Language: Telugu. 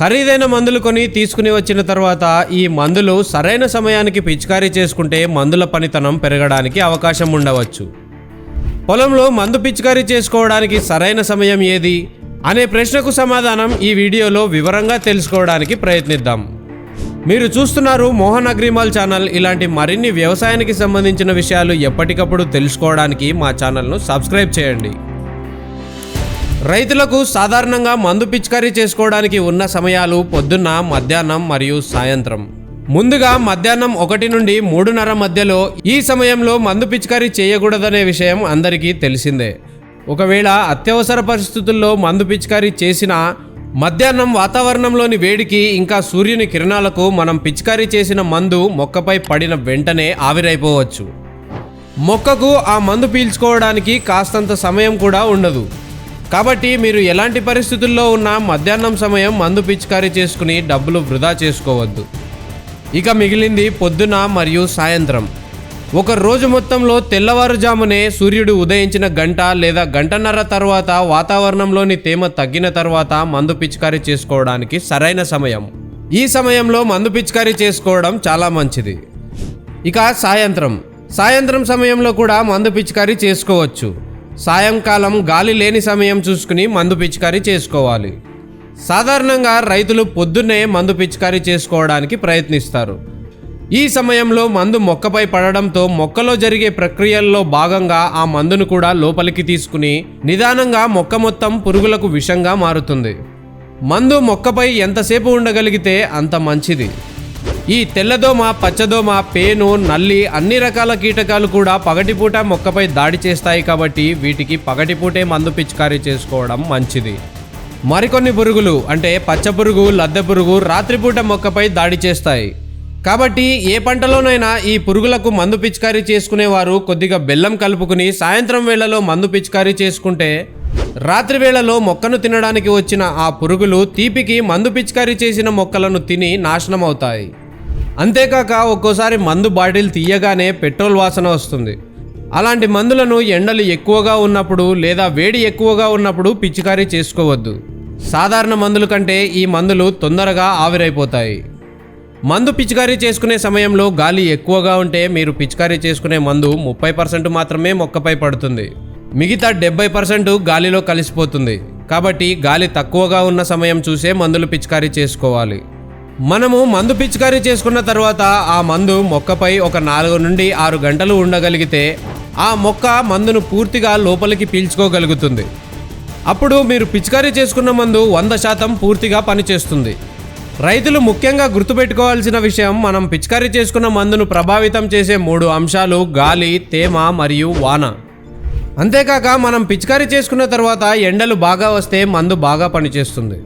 ఖరీదైన మందులు కొని తీసుకుని వచ్చిన తర్వాత ఈ మందులు సరైన సమయానికి పిచికారీ చేసుకుంటే మందుల పనితనం పెరగడానికి అవకాశం ఉండవచ్చు. పొలంలో మందు పిచికారీ చేసుకోవడానికి సరైన సమయం ఏది? అనే ప్రశ్నకు సమాధానం ఈ వీడియోలో వివరంగా తెలుసుకోవడానికి ప్రయత్నిద్దాం. మీరు చూస్తున్నారు మోహన్ అగ్రిమాల్ ఛానల్. ఇలాంటి మరిన్ని వ్యవసాయానికి సంబంధించిన విషయాలు ఎప్పటికప్పుడు తెలుసుకోవడానికి మా ఛానల్ను సబ్స్క్రైబ్ చేయండి. రైతులకు సాధారణంగా మందు పిచికారీ చేసుకోవడానికి ఉన్న సమయాలు పొద్దున్న మధ్యాహ్నం మరియు సాయంత్రం. ముందుగా మధ్యాహ్నం ఒకటి నుండి మూడున్నర మధ్యలో ఈ సమయంలో మందు పిచికారీ చేయకూడదనే విషయం అందరికీ తెలిసిందే. ఒకవేళ అత్యవసర పరిస్థితుల్లో మందు పిచికారీ చేసినా మధ్యాహ్నం వాతావరణంలోని వేడికి ఇంకా సూర్యుని కిరణాలకు మనం పిచికారీ చేసిన మందు మొక్కపై పడిన వెంటనే ఆవిరైపోవచ్చు. మొక్కకు ఆ మందు పీల్చుకోవడానికి కాస్తంత సమయం కూడా ఉండదు. కాబట్టి మీరు ఎలాంటి పరిస్థితుల్లో ఉన్నా మధ్యాహ్నం సమయం మందు పిచికారీ చేసుకుని డబ్బులు వృధా చేసుకోవద్దు. ఇక మిగిలింది పొద్దున మరియు సాయంత్రం. ఒక రోజు మొత్తంలో తెల్లవారుజామునే సూర్యుడు ఉదయించిన గంట లేదా గంటన్నర తర్వాత వాతావరణంలోని తేమ తగ్గిన తర్వాత మందు పిచికారీ చేసుకోవడానికి సరైన సమయం. ఈ సమయంలో మందు పిచికారీ చేసుకోవడం చాలా మంచిది. ఇక సాయంత్రం. సాయంత్రం సమయంలో కూడా మందు పిచికారీ చేసుకోవచ్చు. సాయంకాలం గాలి లేని సమయం చూసుకుని మందు పిచికారీ చేసుకోవాలి. సాధారణంగా రైతులు పొద్దున్నే మందు పిచికారీ చేసుకోవడానికి ప్రయత్నిస్తారు. ఈ సమయంలో మందు మొక్కపై పడడంతో మొక్కలో జరిగే ప్రక్రియల్లో భాగంగా ఆ మందును కూడా లోపలికి తీసుకుని నిదానంగా మొక్క మొత్తం పురుగులకు విషంగా మారుతుంది. మందు మొక్కపై ఎంతసేపు ఉండగలిగితే అంత మంచిది. ఈ తెల్లదోమ పచ్చదోమ పేను నల్లి అన్ని రకాల కీటకాలు కూడా పగటిపూట మొక్కపై దాడి చేస్తాయి కాబట్టి వీటికి పగటిపూటే మందు పిచికారీ చేసుకోవడం మంచిది. మరికొన్ని పురుగులు అంటే పచ్చ పురుగు లద్దె పురుగు రాత్రిపూట మొక్కపై దాడి చేస్తాయి. కాబట్టి ఏ పంటలోనైనా ఈ పురుగులకు మందు పిచికారీ చేసుకునేవారు కొద్దిగా బెల్లం కలుపుకుని సాయంత్రం వేళలో మందు పిచికారీ చేసుకుంటే రాత్రి వేళలో మొక్కను తినడానికి వచ్చిన ఆ పురుగులు తీపికి మందు పిచికారీ చేసిన మొక్కలను తిని నాశనం అవుతాయి అంతేకాక ఒక్కోసారి మందు బాటిల్ తీయగానే పెట్రోల్ వాసన వస్తుంది. అలాంటి మందులను ఎండలు ఎక్కువగా ఉన్నప్పుడు లేదా వేడి ఎక్కువగా ఉన్నప్పుడు పిచికారీ చేసుకోవద్దు. సాధారణ మందుల కంటే ఈ మందులు తొందరగా ఆవిరైపోతాయి. మందు పిచికారీ చేసుకునే సమయంలో గాలి ఎక్కువగా ఉంటే మీరు పిచికారీ చేసుకునే మందు ముప్పై పర్సెంట్ మాత్రమే మొక్కపై పడుతుంది. మిగతా డెబ్బై పర్సెంట్ గాలిలో కలిసిపోతుంది. కాబట్టి గాలి తక్కువగా ఉన్న సమయం చూసే మందులు పిచికారీ చేసుకోవాలి. మనము మందు పిచికారీ చేసుకున్న తర్వాత ఆ మందు మొక్కపై ఒక నాలుగు నుండి ఆరు గంటలు ఉండగలిగితే ఆ మొక్క మందును పూర్తిగా లోపలికి పీల్చుకోగలుగుతుంది. అప్పుడు మీరు పిచికారీ చేసుకున్న మందు వంద శాతం పూర్తిగా పనిచేస్తుంది. రైతులు ముఖ్యంగా గుర్తుపెట్టుకోవాల్సిన విషయం మనం పిచికారీ చేసుకున్న మందును ప్రభావితం చేసే మూడు అంశాలు గాలి తేమ మరియు వాన. అంతేకాక మనం పిచికారీ చేసుకున్న తర్వాత ఎండలు బాగా వస్తే మందు బాగా పనిచేస్తుంది.